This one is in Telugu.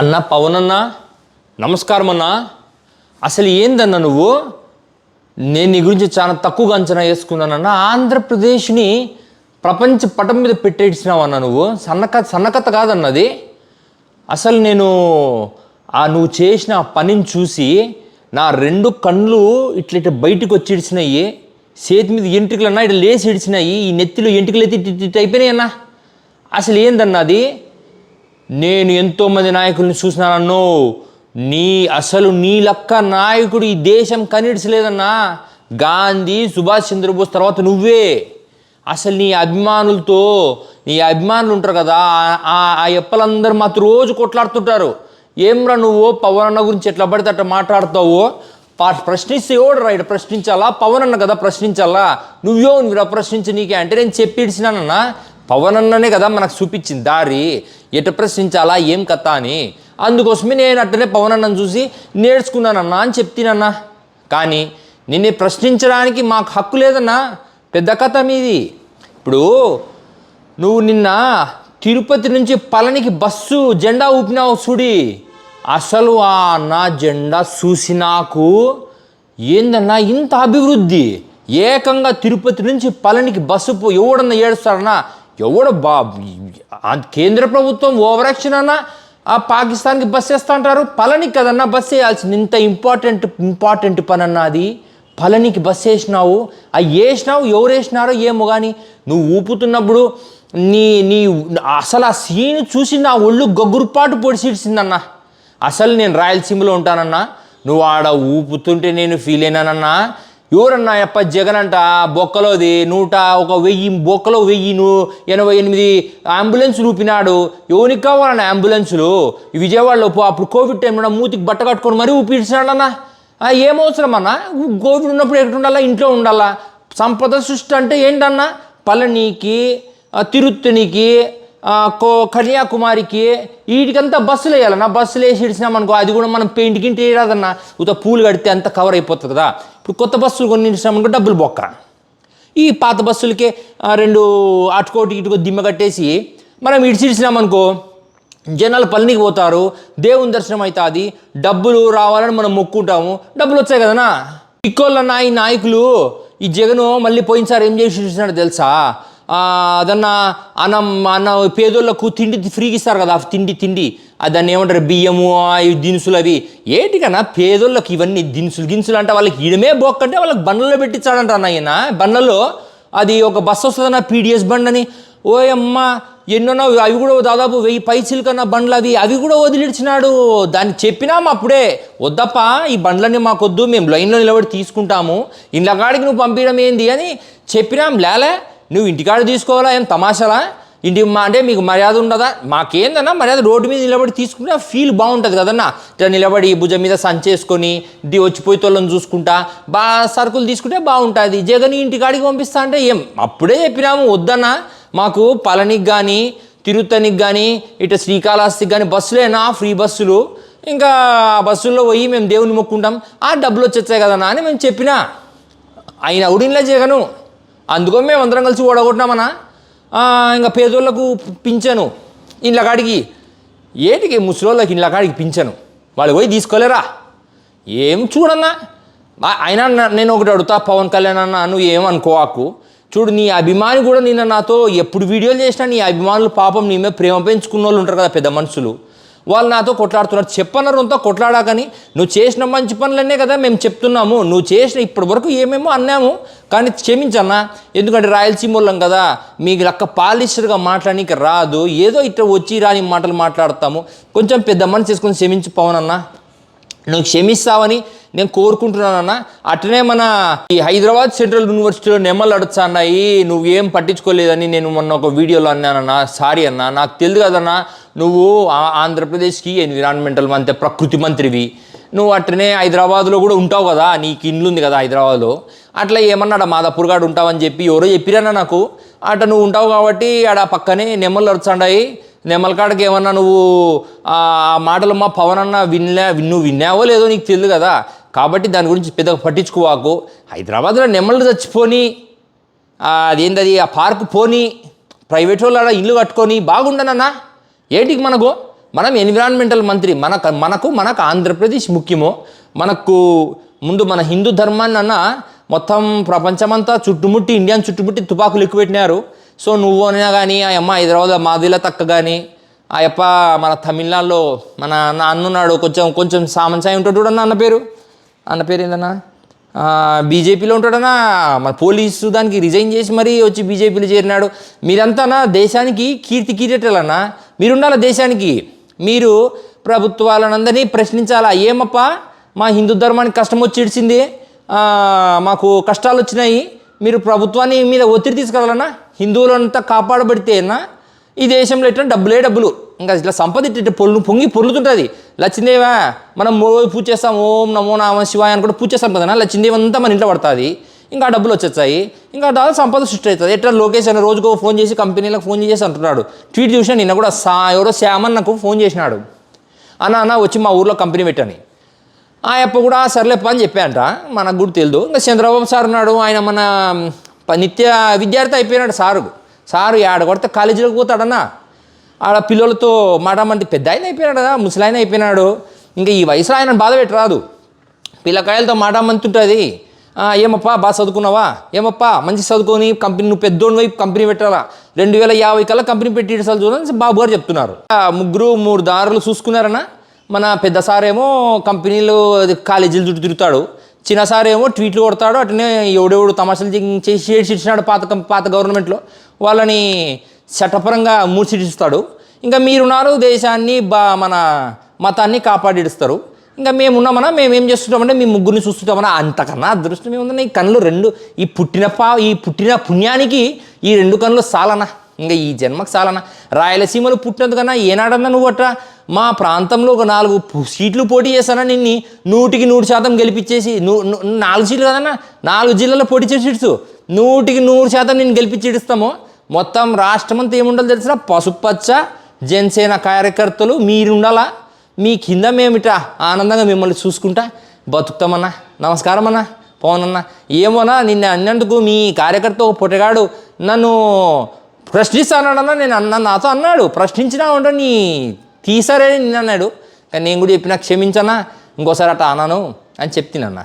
అన్న పవన్ అన్న నమస్కారం అన్న అసలు ఏందన్న నువ్వు? నేను నీ గురించి చాలా తక్కువగా అంచనా వేసుకున్నానన్న ఆంధ్రప్రదేశ్ని ప్రపంచ పటం మీద పెట్టేసినావు అన్న నువ్వు? సన్నక సన్నకత కాదన్నది అసలు నేను ఆ నువ్వు చేసిన పనిని చూసి నా రెండు కళ్ళు ఇట్లా ఇట్లా బయటకు వచ్చి ఇడిచినాయి చేతి మీద ఎంట్రుకలు అన్నా ఇట్లా లేచి ఇడిచినాయి ఈ నెత్తిలో ఎంట్రుకలు అయితే ఇట్ అయిపోయినాయి అన్న. అసలు ఏందన్నా అది? నేను ఎంతోమంది నాయకుల్ని చూసినానన్నో నీ అసలు నీ లక్క నాయకుడు ఈ దేశం కనిడిచలేదన్నా గాంధీ సుభాష్ చంద్రబోస్ తర్వాత నువ్వే. అసలు నీ అభిమానులతో నీ అభిమానులు ఉంటారు కదా ఆ- ఆ- ఎప్పలందరూ మాతో రోజు కొట్లాడుతుంటారు. ఏమ్రా నువ్వు పవన్ అన్న గురించి ఎట్లా పడితే అట్లా మాట్లాడతావు? ప్రశ్నిస్తే ఎవడు రైట్ ప్రశ్నించాలా? పవన్ అన్న కదా ప్రశ్నించాలా? నువ్వే నువ్వు ప్రశ్నించి నీకే? అంటే నేను చెప్పిడిచినానన్నా పవన్ అన్ననే కదా మనకు చూపించింది దారి. ఎట ప్రశ్నించాలా ఏం కథ అని. అందుకోసమే నేను అట్టనే పవన్ అన్నను చూసి నేర్చుకున్నానన్నా అని చెప్తినన్నా. కానీ నిన్ను ప్రశ్నించడానికి మాకు హక్కు లేదన్నా. పెద్ద కథ మీది. ఇప్పుడు నువ్వు నిన్న తిరుపతి నుంచి పళనికి బస్సు జెండా ఊపినావు చూడి. అసలు ఆ నా జెండా చూసి నాకు ఏందన్నా ఇంత అభివృద్ధి? ఏకంగా తిరుపతి నుంచి పళనికి బస్సు పో ఎవడన్నా ఏడుస్తాడన్నా? ఎవడు బా కేంద్ర ప్రభుత్వం ఓవర్ అన్న ఆ పాకిస్తాన్కి బస్ వేస్తా అంటారు. పళనికి కదన్నా బస్ వేయాల్సింది. ఇంత ఇంపార్టెంట్ ఇంపార్టెంట్ పని అన్నా అది. పళనికి బస్ వేసినావు. ఆ వేసినావు ఎవరు వేసినారో ఏమో కానీ నువ్వు ఊపుతున్నప్పుడు నీ నీ అసలు ఆ సీన్ చూసి నా ఒళ్ళు గగ్గురుపాటు పొడిసిడిసిందన్న. అసలు నేను రాయలసీమలో ఉంటానన్నా. నువ్వు ఆడ ఊపుతుంటే నేను ఫీల్ అయినానన్నా. ఎవరన్నా అప్ప జగన్ అంట బొక్కలోది నూట ఒక వెయ్యి బొక్కలో వెయ్యి ఎనభై ఎనిమిది అంబులెన్సులు ఊపినాడు. ఎవరికి కావాలన్న అంబులెన్సులు? విజయవాడలో పో- అప్పుడు కోవిడ్ టైంలో మూతికి బట్ట కట్టుకొని మరీ ఊపిడిచినాడన్నా? ఏమవసరం అన్న కోవిడ్ ఉన్నప్పుడు ఎక్కడ ఉండాలా? ఇంట్లో ఉండాలా? సంపద సృష్టి అంటే ఏంటన్నా? పళనికి తిరుత్తునికి తిరుత్తనికి కన్యాకుమారికి వీటికంతా బస్సులు వేయాలన్నా బస్సులు వేసి ఇడిచినామనుకో అది కూడా మనం పెయింట్ గింటి వేయరాదన్నా ఉత పూలు కడితే అంత కవర్ అయిపోతుంది కదా ఇప్పుడు కొత్త బస్సులు కొన్ని ఇడిచినామనుకో డబ్బులు బొక్క. ఈ పాత బస్సులకి రెండు అటుకోటి ఇటుకో దిమ్మ కట్టేసి మనం ఇడిచిడిచినామనుకో జనాలు పల్లనికి పోతారు దేవుని దర్శనం అవుతుంది డబ్బులు రావాలని మనం మొక్కుంటాము డబ్బులు వచ్చాయి కదనా? ఇక్కోళ్ళ నాయి నాయకులు ఈ జగను మళ్ళీ పోయినసారి ఏం చేసి తెలుసా? అదన్నా అన్నం అన్న పేదోళ్ళకు తిండి ఫ్రీగా ఇస్తారు కదా తిండి తిండి. దాన్ని ఏమంటారు బియ్యము ఆ దినుసులు అవి. ఏంటికన్నా పేదోళ్ళకి ఇవన్నీ దినుసులు గినుసులు అంటే వాళ్ళకి ఇడమే బొక్కంటే వాళ్ళకి బండ్లలో పెట్టించాడంట అన్న బండ్లలో అది ఒక బస్సు వస్తుందన్న పీడిఎస్ బండ్ అని ఓయమ్మ ఎన్నోనో అవి కూడా దాదాపు వెయ్యి పైసలు కన్నా బండ్లు అవి. అవి కూడా వదిలిడిచినాడు దాన్ని చెప్పినాం అప్పుడే. వద్దప్ప ఈ బండ్లన్నీ మాకొద్దు మేము లైన్లో నిలబడి తీసుకుంటాము. ఇండ్ల కాడికి నువ్వు పంపించడం ఏంది అని చెప్పినాం. లేలే నువ్వు ఇంటికాడ తీసుకోవాలా? ఏం తమాషాలా? ఇంటి మా అంటే మీకు మర్యాద ఉండదా? మాకేందన్నా మర్యాద రోడ్డు మీద నిలబడి తీసుకుంటే ఆ ఫీల్ బాగుంటుంది కదన్నా. ఇట్లా నిలబడి భుజం మీద సంచేసుకొని ది వచ్చిపోయి తోళ్ళని చూసుకుంటా బాగా సరుకులు తీసుకుంటే బాగుంటుంది. జగన్ ఇంటికాడికి పంపిస్తా అంటే ఏం? అప్పుడే చెప్పినాము వద్దన్నా. మాకు పళనికి కానీ తిరుత్తనికి కానీ ఇటు శ్రీకాళహస్తికి కానీ బస్సులేనా ఫ్రీ బస్సులు. ఇంకా బస్సుల్లో పోయి మేము దేవుని మొక్కుంటాం. ఆ డబ్బులు వచ్చేస్తాయి కదన్నా అని మేము చెప్పినా. ఆయన ఉడిన్లే జగను. అందుకో మేము అందరం కలిసి ఓడగొట్టినామన్నా ఇంకా పేదోళ్ళకు పింఛను ఇండ్ల కాడికి. ఏటికి ముసలోళ్ళకి ఇండ్ల కాడికి పింఛను? వాళ్ళు పోయి తీసుకోలేరా? ఏం చూడన్నా? అయినా నేను ఒకటి అడుగుతా పవన్ కళ్యాణ్ అన్న నువ్వు ఏమనుకోవాకు చూడు నీ అభిమాని కూడా నిన్న నాతో ఎప్పుడు వీడియోలు చేసినా నీ అభిమానులు పాపం నీ మీద ప్రేమ పెంచుకున్న వాళ్ళు ఉంటారు కదా పెద్ద మనుషులు. వాళ్ళు నాతో కొట్లాడుతున్నారు. చెప్పన్నారు అంతా కొట్లాడాకని నువ్వు చేసిన మంచి పనులనే కదా మేము చెప్తున్నాము. నువ్వు చేసిన ఇప్పటి వరకు ఏమేమో అన్నాము. కానీ క్షమించన్నా ఎందుకంటే రాయలసీమ వాళ్ళం కదా మీకు లక్క పాలిస్టర్గా మాట్లాడడానికి రాదు. ఏదో ఇట్లా వచ్చి రాని మాటలు మాట్లాడతాము. కొంచెం పెద్ద మనసు చేసుకొని క్షమించి నువ్వు క్షమిస్తావని నేను కోరుకుంటున్నానన్న. అట్లనే మన ఈ హైదరాబాద్ సెంట్రల్ యూనివర్సిటీలో నెమ్మలు అడుగుతున్నాయి. నువ్వేం పట్టించుకోలేదని నేను మొన్న ఒక వీడియోలో అన్నానన్నా. సారీ అన్న. నాకు తెలియదు కదన్నా. నువ్వు ఆ- ఆంధ్రప్రదేశ్కి ఎన్విరాన్మెంటల్ మంత్రి ప్రకృతి మంత్రివి. నువ్వు అట్లనే హైదరాబాద్లో కూడా ఉంటావు కదా నీకు ఇండ్లు ఉంది కదా హైదరాబాద్లో. అట్లా ఏమన్నాడు మాదాపూర్గాడు ఉంటావని చెప్పి ఎవరో చెప్పిరన్నా నాకు. అట్లా నువ్వు ఉంటావు కాబట్టి ఆడ పక్కనే నెమ్మలు అరుచుండాయి. నెమ్మల కాడకి ఏమన్నా నువ్వు ఆ మాటలు మా పవన్ అన్న వినలే నువ్వు విన్నావో లేదో నీకు తెలియదు కదా. కాబట్టి దాని గురించి పెద్దగా పట్టించుకోవాకు హైదరాబాద్లో నెమ్మలు చచ్చిపోని అదేంటది అది ఆ పార్క్ పోని ప్రైవేట్ వాళ్ళు ఆడ ఇల్లు కట్టుకొని బాగుండనన్నా? ఏటికి మనకు? మనం ఎన్విరాన్మెంటల్ మంత్రి మనకు మనకు మనకు ఆంధ్రప్రదేశ్ ముఖ్యమో మనకు ముందు మన హిందూ ధర్మాన్ని అన్న మొత్తం ప్రపంచమంతా చుట్టుముట్టి ఇండియాని చుట్టుముట్టి తుపాకులు ఎక్కువ పెట్టినారు సో నువ్వు అయినా కానీ ఆ అమ్మ హైదరాబాద్ మాదిల తక్క కానీ ఆ యప్ప మన తమిళనాడులో మన నా అన్నున్నాడు కొంచెం కొంచెం సామంచాయి ఉంటాడు చూడన్న అన్న పేరు. అన్న పేరు ఏందన్నా? బీజేపీలో ఉంటాడన్నా? మన పోలీసు దానికి రిజైన్ చేసి మరీ వచ్చి బీజేపీలో చేరినాడు. మీరంతా దేశానికి కీర్తి కీరేటలన్నా మీరుండాల దేశానికి? మీరు ప్రభుత్వాలనందరినీ ప్రశ్నించాలా? ఏమప్పా? మా హిందూ ధర్మానికి కష్టం వచ్చి ఇడిచింది మాకు కష్టాలు వచ్చినాయి మీరు ప్రభుత్వాన్ని మీద ఒత్తిడి తీసుకురాలన్నా హిందువులంతా కాపాడబడితేనా ఈ దేశంలో ఎట్లా డబ్బులే డబ్బులు. ఇంకా ఇట్లా సంపద ఇట్లా పొల్లు పొంగి పొర్లుతుంటుంది. లచ్చిందేవా? మనం పూజ చేస్తాం. ఓం నమో నామ శివాయ అని కూడా పూజ చేస్తాం కదా లచ్చిందేవి అంతా మన ఇంట్లో పడుతుంది. ఇంకా డబ్బులు వచ్చేస్తాయి. ఇంకా దాని సంపద సృష్టి అవుతుంది. ఎట్లా లోకేష్ అని రోజుకో ఫోన్ చేసి కంపెనీలకు ఫోన్ చేసి అంటున్నాడు. ట్వీట్ చూసిన నిన్న కూడా సా ఎవరో శ్యామన్ నాకు ఫోన్ చేసినాడు. అన్న అన్న వచ్చి మా ఊర్లో కంపెనీ పెట్టని. ఆ అప్ప కూడా సర్లేప్ప అని చెప్పాయంట మనకు కూడా తెలియదు ఇంకా చంద్రబాబు సార్ ఉన్నాడు. ఆయన మన ప- నిత్య విద్యార్థి అయిపోయినాడు సారు. సారు ఆడ కొడితే కాలేజీలోకి పోతాడన్నా. ఆడ పిల్లలతో మాటమంటే పెద్ద ఆయన అయిపోయినాడు కదా ముసలాయన అయిపోయినాడు. ఇంకా ఈ వయసులో ఆయన బాధ పెట్టరాదు. పిల్లకాయలతో మాట ఉంటుంది ఏమప్పా బాగా చదువుకున్నావా? ఏమప్పా మంచి చదువుకొని కంపెనీ నువ్వు పెద్దోడి వైపు కంపెనీ పెట్టాలా? రెండు వేల యాభై కల్లా కంపెనీ పెట్టి ఇడిసాలు చూడని బాబు గారు చెప్తున్నారు. ముగ్గురు మూడు దారులు చూసుకున్నారన్నా. మన పెద్ద సారేమో కంపెనీలు కాలేజీలు చుట్టూ తిరుగుతాడు. చిన్న సారేమో ట్వీట్లు కొడతాడు. అటునే ఎవడెవడు తమాషాలు చేసి- చేసినాడు ఇచ్చినాడు పాత పాత గవర్నమెంట్లో వాళ్ళని చట్టపరంగా మూసిడిస్తాడు ఇంకా మీరున్నారు దేశాన్ని బా మన మతాన్ని కాపాడిస్తారు. ఇంకా మేము ఉన్నామన్నా మేము ఏం చేస్తుంటామంటే మీ ముగ్గురిని చూస్తుంటామన్నా అంతకన్నా అదృష్టం ఏముందన్నా ఈ కళ్ళు రెండు ఈ పుట్టిన పా ఈ పుట్టిన పుణ్యానికి ఈ రెండు కళ్ళు సాలనా? ఇంకా ఈ జన్మకు చాలనా రాయలసీమలో పుట్టినందుకన్నా ఏనాడన్నా నువ్వు అట్ట మా ప్రాంతంలో ఒక నాలుగు సీట్లు పోటీ చేస్తానా నిన్ని? నూటికి నూరు శాతం గెలిపించేసి నాలుగు సీట్లు కదన్నా? నాలుగు జిల్లాలో పోటీ చేసి సీట్స్ నూటికి నూరు శాతం నేను గెలిపించి ఇడుస్తాము. మొత్తం రాష్ట్రం అంతా ఏముండాలి తెలిసిన పసుపచ్చ జనసేన కార్యకర్తలు మీరుండాలా? మీ కింద మేమిట ఆనందంగా మిమ్మల్ని చూసుకుంటా. బతుకుతామన్నా. నమస్కారం అన్నా పవన్ అన్న ఏమోనా నిన్న అన్నందుకు మీ కార్యకర్త ఒక పుట్టగాడు నన్ను ప్రశ్నిస్తానన్నా నేను అన్న నాతో అన్నాడు. ప్రశ్నించినా ఉంటే నీ తీసారే నిన్న అన్నాడు కానీ నేను కూడా చెప్పినా క్షమించనా ఇంకోసారి అట్లా అన్నాను అని చెప్తినన్నా.